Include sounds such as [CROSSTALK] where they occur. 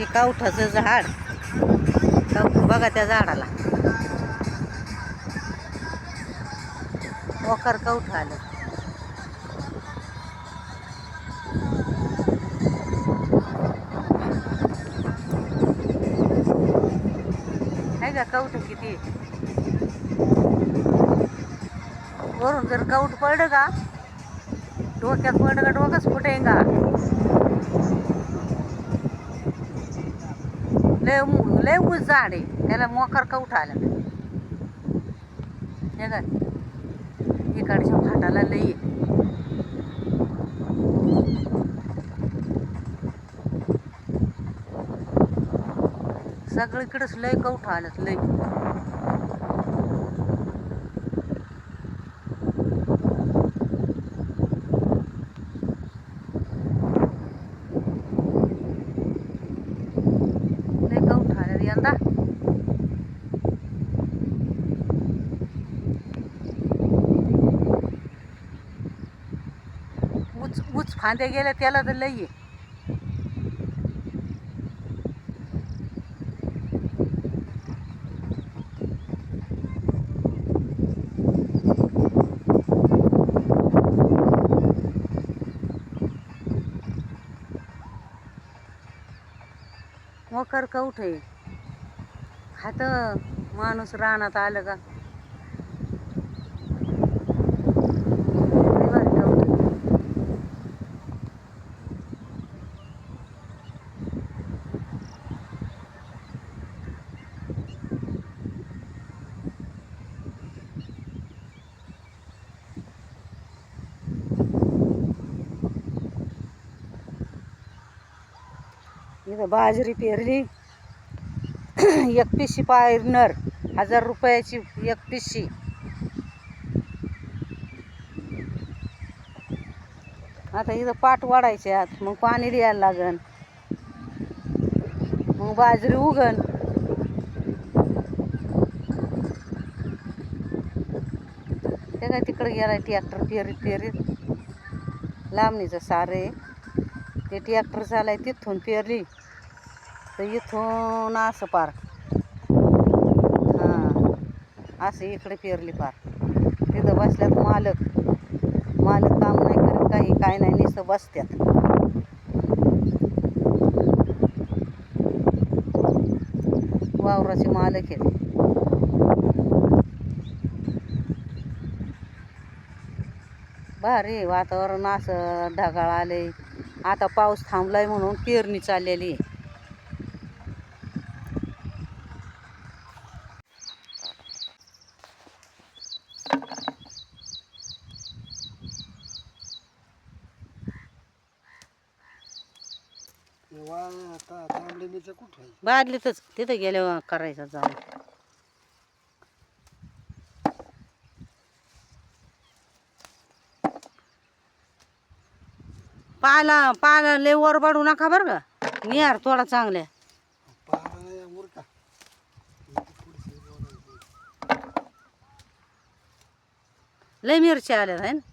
हे कावठाचं झाड. बघा त्या झाडाला. वखर कवठ आलं. आहे का कवठ किती? वरून जर कवठ पडलं का? डोक्यात पडलं का? डोकंच फुटेन लय लय ऊस झाड आहे त्याला मोकार कवठ आलं हे का इकडच्या फाटाला लई आहे. सगळीकडेच लय कवठ आलं लय कवठ आलं यंदा उच उच फांद्या गेल्या त्याला तर लई आहे. मकर कवठ आहे खात माणूस रानात आलं का लय भारी कवठ आहे. इथं बाजरी पेरली. [CLEARS THROAT] एक पिशी पायरनर हजार रुपयाची एक पिशी आता इथं पाट वाढायच्यात मग पाणी द्यायला लागन. मग बाजरी उगन. ते काय तिकडे गेला ट्रॅक्टर पेरीत पेरीत? लांबणीचं सारे ते ट्रॅक्टर चालाय तिथून पेरली. तर इथून असं पार. हां. असं इकडे पेरली पार. तिथं बसल्यात मालक. मालक काम नाही करत काही काय नाही नुसतं बसत्यात. वावराचे मालक आहेत. भारी वातावरण असं ढगाळ आले आता पाऊस थांबलाय म्हणून पेरणी चाललेली आहे. बादलीतच तिथं गेल्यावर करायचं जाऊन. पाला पाला लय वर बाडू नका बरं का. निहार थोडा चांगल्या. लय मिरच्या आल्या आहे ना